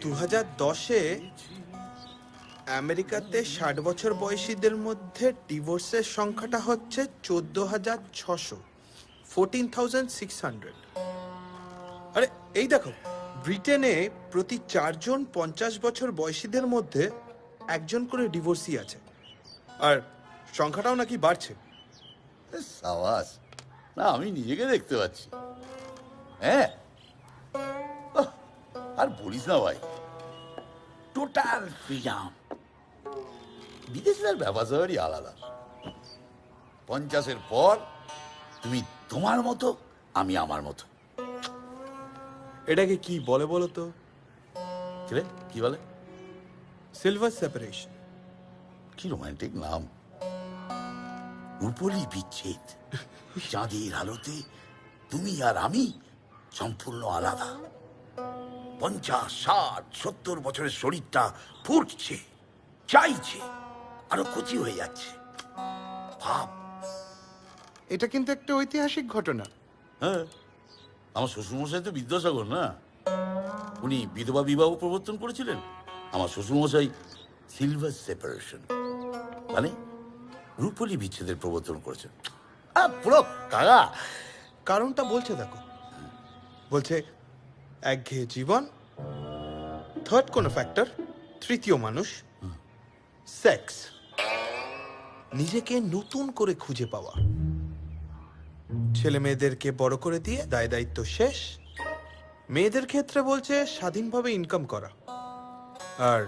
দু হাজার দশে আমেরিকাতে ষাট বছর বয়সীদের মধ্যে ডিভোর্সের সংখ্যাটা হচ্ছে চোদ্দ হাজার ছশো ফোরটিন থাউজেন্ড সিক্স হান্ড্রেড আরে, এই দেখো, ব্রিটেনে প্রতি চারজন পঞ্চাশ বছর বয়সীদের মধ্যে একজন করে ডিভোর্সই আছে। আর সংখ্যাটাও নাকি বাড়ছে। সাবাস। না, আমি নিজেকে দেখতে পাচ্ছি। হ্যাঁ? আর বলিস না ভাই। টোটাল ফ্রিডম বিদেশের ব্যাপার স্যাপারই আলাদা। পঞ্চাশের পর তুমি তোমার মতো আমি আমার মতো। এটাকে কি বলে বলো তো? কি কি বলে? সিলভার সেপারেশন কি রোমান্টিক নাম। রূপলি বিচ্ছেদ। চাঁদের আলোতে তুমি আর আমি সম্পূর্ণ আলাদা। পঞ্চাশ ষাট সত্তর বছরের শরীরটা ফুটছে চাইছে আরও কচি হয়ে যাচ্ছে। ভাব। এটা কিন্তু একটা ঐতিহাসিক ঘটনা। হ্যাঁ আমার শ্বশুরমশাই তো বিদ্যাসাগর না? উনি বিধবা বিবাহ প্রবর্তন করেছিলেন। আমার শ্বশুরমশাই সিলভার সেপারেশন মানে রূপলি বিচ্ছেদের প্রবর্তন করেছেন। আহ, পুরো কারণটা বলছে দেখো। বলছে একঘেয়ে জীবন থার্ড কোনো ফ্যাক্টর তৃতীয় মানুষ সেক্স নিজেকে নতুন করে খুঁজে পাওয়া। ছেলে মেয়েদেরকে বড় করে দিয়ে দায় দায়িত্ব শেষ, মেয়েদের ক্ষেত্রে বলছে স্বাধীনভাবে ইনকাম করা। আর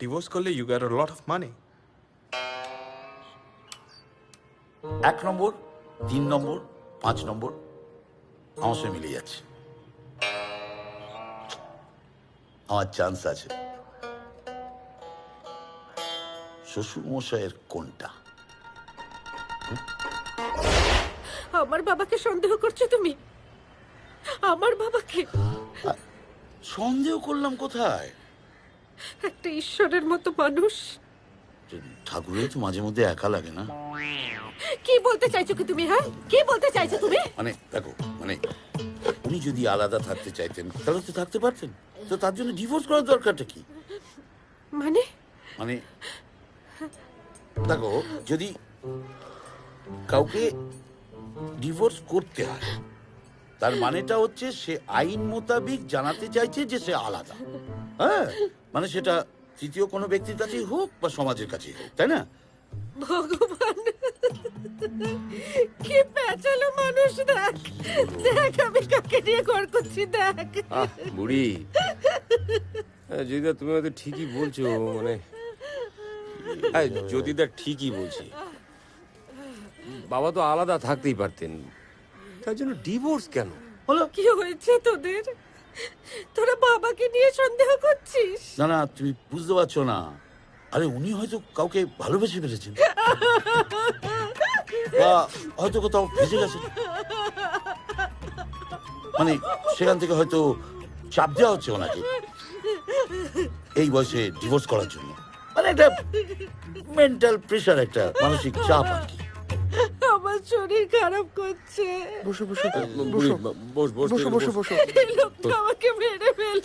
ডিভোর্স করলে you get lot of money এক নম্বর, তিন নম্বর, পাঁচ নম্বর, আমার সঙ্গে মিলে যাচ্ছে। আমার চান্স আছে। শ্বশুর মশাইয়ের কোনটা আমার বাবাকে সন্দেহ করছ তুমি? আমার বাবাকে? সন্দেহ করলাম কোথায়? একটা ঈশ্বরের মতো মানুষ। ঠাকুরের তো মাঝে মধ্যে একা লাগে না। কি বলতে চাইছো কি তুমি হ্যাঁ? কি বলতে চাইছো তুমি? মানে দেখো মানে উনি যদি আলাদা থাকতে চাইতেন তাহলে তো থাকতে পারতেন। তো তার জন্য ডিভোর্স করার দরকারটা কি? মানে? মানে দেখো যদি কাউকে ডিভোর্স করতে হয় তার মানেটা হচ্ছে সে আইন মোতাবিক জানাতে চাইছে যে সে আলাদা। হ্যাঁ? মানে সেটা তৃতীয় কোনো ব্যক্তির কাছেই হোক বা সমাজের কাছেই হোক তাই না? ভগবান কি পেঁচালো মানুষ দেখ। দেখ আমি কাকে নিয়ে ঘর করছি দেখ। বুড়ি। যদিদা তুমি হয়তো ঠিকই বলছো মানে হ্যাঁ যদিদা ঠিকই বলছি। বাবা তো আলাদা থাকতেই পারতেন। তার জন্য ডিভোর্স কেন? হলো কি হয়েছে তোদের? তোরা বাবাকে নিয়ে সন্দেহ করছিস? না না তুমি বুঝতে পারছ না। আরে উনি হয়তো কাউকে ভালোবেসে ফেলেছেন। বা হয়তো কোথাও ভেসে গেছে। মানে সেখান থেকে হয়তো চাপ দেওয়া হচ্ছে ওনাকে। এই বয়সে ডিভোর্স করার জন্য। মানে একটা মেন্টাল প্রেশার একটা মানসিক চাপ আর কি। আমার শরীর খারাপ করছে। বসো বসো। বসো। বস বস বসো বসো আমাকে মেরে ফেল